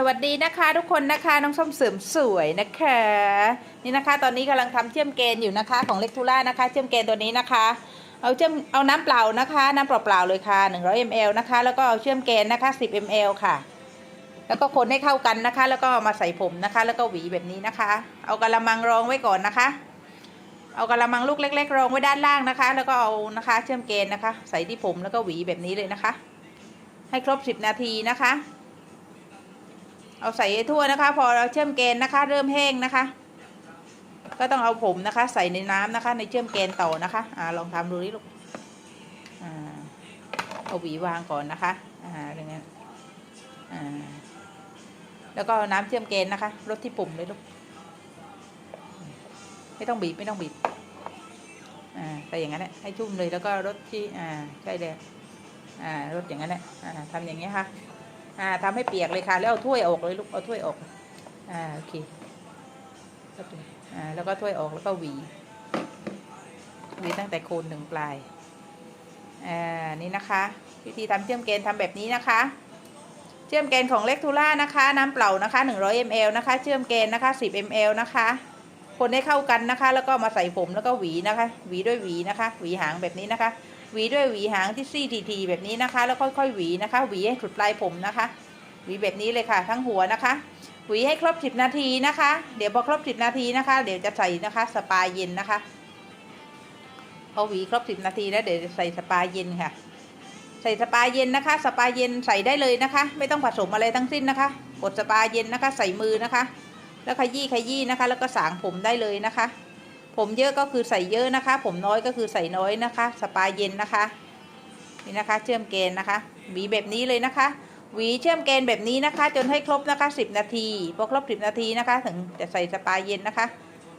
สวัสดีนะคะทุกคนนะคะน้องส้มเสริมสวยนะคะ นี่นะคะ ตอนนี้กำลังทำเชื่อมเกณฑ์อยู่นะคะของเล็กทูล่านะคะ เชื่อมเกณฑ์ตัวนี้นะคะ เอาเชื่อมเอาน้ำเปล่านะคะ น้ำเปล่าๆเลยค่ะ100 ml นะคะ แล้วก็เอาเชื่อมเกณฑ์นะคะ 10 ml ค่ะ แล้วก็คนให้เข้ากันนะคะ แล้วก็มาใส่ผมนะคะ แล้วก็หวีแบบนี้นะคะ เอากระมังรองไว้ก่อนนะคะ เอากระมังลูกเล็ก ๆ รองไว้ด้านล่างนะคะ แล้วก็เอานะคะ เชื่อมเกณฑ์นะคะ ใส่ที่ผมแล้วก็หวีแบบนี้เลยนะคะ ให้ครบ 10 นาทีนะคะ เอาใส่ให้ทั่วนะคะ พอเราเชื่อมเกณฑ์นะคะ เริ่มแห้งนะคะ ก็ต้องเอาผมนะคะ ใส่ในน้ำนะคะ ในเชื่อมเกณฑ์ต่อนะคะ อ่าลองทำดูนี่ลูกอ่าเอาหวีวางก่อนนะคะ อ่าอย่างเงี้ยอ่าแล้วก็น้ำเชื่อมเกณฑ์นะคะรดที่ปุ่มเลยลูกไม่ต้องบีบไม่ต้องบีบอ่าแต่อย่างนั้นแหละให้ชุ่มเลยแล้วก็รดที่อ่าใช่เลยอ่ารดอย่างนั้นแหละอ่าทำอย่างเงี้ยค่ะ อ่าทำให้เปียกเลยค่ะ แล้วเอาถ้วยออกเลยลูก เอาถ้วยออก อ่า โอเคแล้วก็อ่า แล้วก็ถ้วยออกแล้วก็หวี หวีตั้งแต่โคนถึงปลาย อ่า นี่นะคะวิธีทำเชื่อมเกณฑ์ทำแบบนี้นะคะ เชื่อมเกณฑ์ของเล็กทูล่านะคะ น้ำเปล่านะคะ 100 ml นะคะ เชื่อมเกณฑ์นะคะ 10 ml นะคะ คนให้เข้ากันนะคะ แล้วก็มาใส่ผมแล้วก็หวีนะคะ หวีด้วยหวีนะคะ หวีหางแบบนี้นะคะ หวีด้วยหวีหางที่ซี่ทีๆแบบนี้นะคะ แล้วค่อยๆหวีนะคะ หวีให้สุดปลายผมนะคะ หวีแบบนี้เลยค่ะ ทั้งหัวนะคะ หวีให้ครบ10นาทีนะคะ เดี๋ยวพอครบ10นาทีนะคะ เดี๋ยวจะใส่นะคะสปาเย็นนะคะพอหวีครบ10นาทีแล้วเดี๋ยวจะใส่สปาเย็นค่ะ ใส่สปาเย็นนะคะ สปาเย็นใส่ได้เลยนะคะ ไม่ต้องผสมอะไรทั้งสิ้นนะคะ กดสปาเย็นนะคะ ใส่มือนะคะ แล้วขยี้ขยี้นะคะ แล้วก็สางผมได้เลยนะคะ ผมเยอะก็คือใส่เยอะนะคะ ผมน้อยก็คือใส่น้อยนะคะ สปาเย็นนะคะ นี่นะคะ เชื่อมเกณฑ์นะคะหวีแบบนี้เลยนะคะ หวีเชื่อมเกณฑ์แบบนี้นะคะ จนให้ครบนะคะ 10 นาทีพอครบ 10 นาทีนะคะ ถึงจะใส่สปาเย็นนะคะ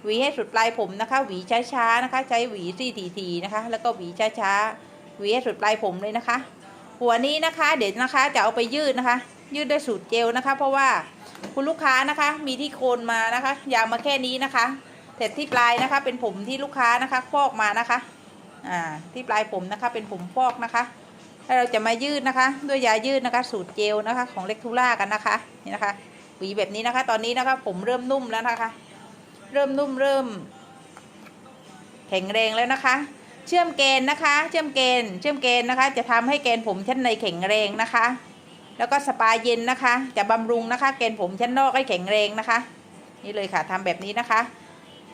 หวีให้สุดปลายผมนะคะ หวีช้าๆนะคะ ใช้หวีซี่ทีๆนะคะ แล้วก็หวีช้าๆหวีให้สุดปลายผมเลยนะคะ หัวนี้นะคะ เดี๋ยวนะคะจะเอาไปยืดนะคะ ยืดด้วยสูตรเจลนะคะ เพราะว่าคุณลูกค้านะคะ มีที่โคนมานะคะ ยาวมาแค่นี้นะคะ เสร็จที่ปลายนะคะ เป็นผมที่ลูกค้านะคะฟอกมานะคะอ่าที่ปลายผมนะคะเป็นผมฟอกนะคะแล้วเราจะมายืดนะคะ ด้วยยายืดนะคะ สูตรเจลนะคะ ของเล็กทูล่ากันนะคะนี่นะคะหวีแบบนี้นะคะ ตอนนี้นะคะ ผมเริ่มนุ่มแล้วนะคะ เริ่มนุ่มเริ่ม แข็งแรงแล้วนะคะ เชื่อมเกณฑ์นะคะ เชื่อมเกณฑ์เชื่อมเกณฑ์นะคะ จะทำให้เกณฑ์ผมชั้นในแข็งแรงนะคะ แล้วก็สปาเย็นนะคะ จะบำรุงนะคะ เกณฑ์ผมชั้นนอกให้แข็งแรงนะคะ นี่เลยค่ะทำแบบนี้นะคะ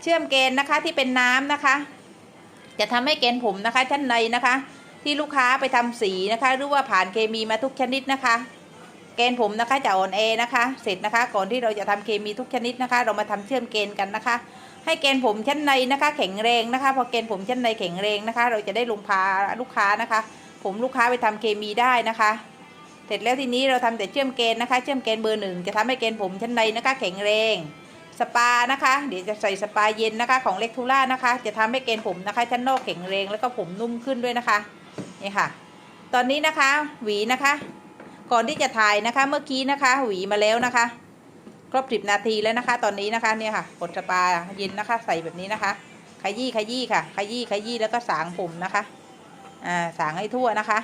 เชื่อมเกณฑ์นะคะที่เป็นน้ำนะคะ จะทำให้เกณฑ์ผมนะคะชั้นในนะคะ ที่ลูกค้าไปทำสีนะคะ หรือว่าผ่านเคมีมาทุกชนิดนะคะ เกณฑ์ผมนะคะจะอ่อนแอนะคะ เสร็จนะคะ ก่อนที่เราจะทำเคมีทุกชนิดนะคะ เรามาทำเชื่อมเกณฑ์กันนะคะ ให้เกณฑ์ผมชั้นในนะคะ แข็งแรงนะคะ พอเกณฑ์ผมชั้นในแข็งแรงนะคะ เราจะได้ลงพาลูกค้านะคะ ผมลูกค้าไปทำเคมีได้นะคะเสร็จแล้วทีนี้เราทำแต่เชื่อมเกณฑ์นะคะ เชื่อมเกณฑ์เบอร์หนึ่งจะทำให้เกณฑ์ผมชั้นในนะคะ แข็งแรง สปานะคะ เดี๋ยวจะใส่สปาเย็นนะคะของเล็กทูล่านะคะ จะทำให้เกณฑ์ผมนะคะชั้นนอกแข็งแรงแล้วก็ผมนุ่มขึ้นด้วยนะคะนี่ค่ะ ตอนนี้นะคะหวีนะคะ ก่อนที่จะถ่ายนะคะเมื่อกี้นะคะ หวีมาแล้วนะคะ ครบสิบนาทีแล้วนะคะ ตอนนี้นะคะเนี่ยค่ะกดสปาเย็นนะคะ ใส่แบบนี้นะคะ ขยี้ขยี้ค่ะ ขยี้ขยี้แล้วก็สางผมนะคะอ่าสางให้ทั่วนะคะ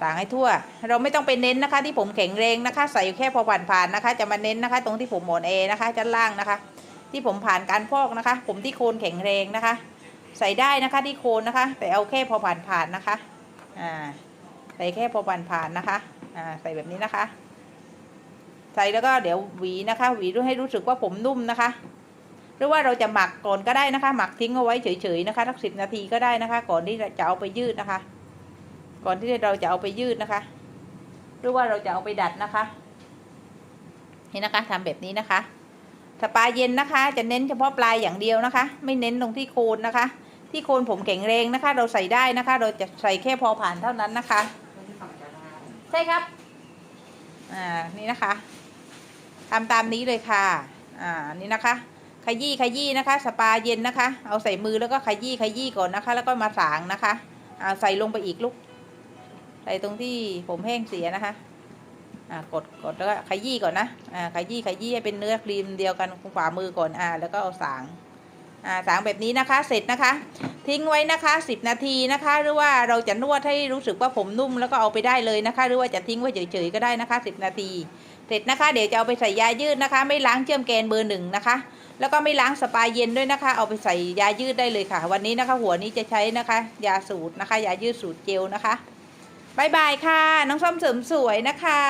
สางให้ทั่ว เราไม่ต้องไปเน้นนะคะ ที่ผมแข็งแรงนะคะ ใส่แค่พอผ่านๆนะคะ จะมาเน้นนะคะ ตรงที่ผมหมอนเอนะคะชั้นล่างนะคะ ที่ผมผ่านการฟอกนะคะ ผมที่โคนแข็งแรงนะคะ ใส่ได้นะคะที่โคนนะคะ แต่เอาแค่พอผ่านๆนะคะอ่าใส่แค่พอผ่านๆนะคะอ่าใส่แบบนี้นะคะ ใส่แล้วก็เดี๋ยวหวีนะคะ หวีด้วยให้รู้สึกว่าผมนุ่มนะคะหรือว่าเราจะหมักก่อนก็ได้นะคะ หมักทิ้งเอาไว้เฉยๆนะคะสักสิบนาทีก็ได้นะคะ ก่อนที่จะเอาไปยืดนะคะ ก่อนที่เราจะเอาไปยืดนะคะ หรือว่าเราจะเอาไปดัดนะคะนี่นะคะทำแบบนี้นะคะสปาเย็นนะคะ จะเน้นเฉพาะปลายอย่างเดียวนะคะ ไม่เน้นตรงที่โคนนะคะ ที่โคนผมแข็งแรงนะคะ เราใส่ได้นะคะ เราจะใส่แค่พอผ่านเท่านั้นนะคะ ใช่ครับอ่านี่นะคะทำตามนี้เลยค่ะอ่านี่นะคะขยี้ขยี้นะคะ สปาเย็นนะคะ เอาใส่มือแล้วก็ขยี้ขยี้ก่อนนะคะ แล้วก็มาสางนะคะอ่าใส่ลงไปอีกลูก ใส่ตรงที่ผมแห้งเสียนะคะอ่ากดกดแล้วก็ขยี้ก่อนนะอ่าขยี้ขยี้ให้เป็นเนื้อครีมเดียวกันขวามือก่อนอ่าแล้วก็เอาสางอ่าสางแบบนี้นะคะ เสร็จนะคะ ทิ้งไว้นะคะ 10 นาทีนะคะ หรือว่าเราจะนวดให้รู้สึกว่าผมนุ่มแล้วก็เอาไปได้เลยนะคะ หรือว่าจะทิ้งไว้เฉยๆก็ได้นะคะ 10 นาที เสร็จนะคะ เดี๋ยวจะเอาไปใส่ยายืดนะคะ ไม่ล้างเชื่อมแกนเบอร์หนึ่งนะคะแล้วก็ไม่ล้างสปาเย็นด้วยนะคะ เอาไปใส่ยายืดได้เลยค่ะ วันนี้นะคะ หัวนี้จะใช้นะคะ ยาสูตรนะคะ ยายืดสูตรเจลนะคะ บายบายค่ะ น้องส้มเสริมสวยนะคะ